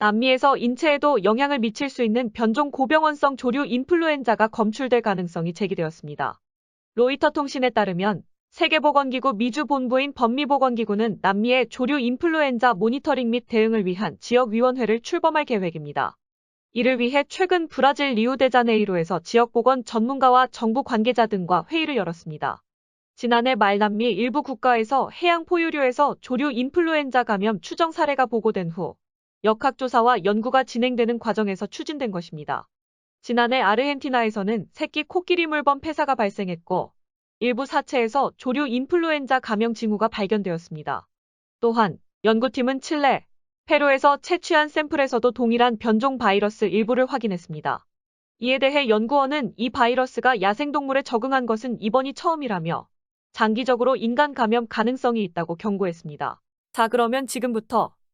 남미에서 인체에도 영향을 미칠 수 있는 변종 고병원성 조류 인플루엔자가 검출될 가능성이 제기되었습니다. 로이터 통신에 따르면 세계보건기구 미주 본부인 법미보건기구는 남미의 조류 인플루엔자 모니터링 및 대응을 위한 지역위원회를 출범할 계획입니다. 이를 위해 최근 브라질 리우데자네이루에서 지역보건 전문가와 정부 관계자 등과 회의를 열었습니다. 지난해 말 남미 일부 국가에서 해양 포유류에서 조류 인플루엔자 감염 추정 사례가 보고된 후 역학조사와 연구가 진행되는 과정에서 추진된 것입니다. 지난해 아르헨티나에서는 새끼 코끼리 물범 폐사가 발생했고 일부 사체에서 조류 인플루엔자 감염 징후가 발견되었습니다. 또한 연구팀은 칠레, 페루에서 채취한 샘플에서도 동일한 변종 바이러스 일부를 확인했습니다. 이에 대해 연구원은 이 바이러스가 야생동물에 적응한 것은 이번이 처음이라며 장기적으로 인간 감염 가능성이 있다고 경고했습니다. 자, 그러면 지금부터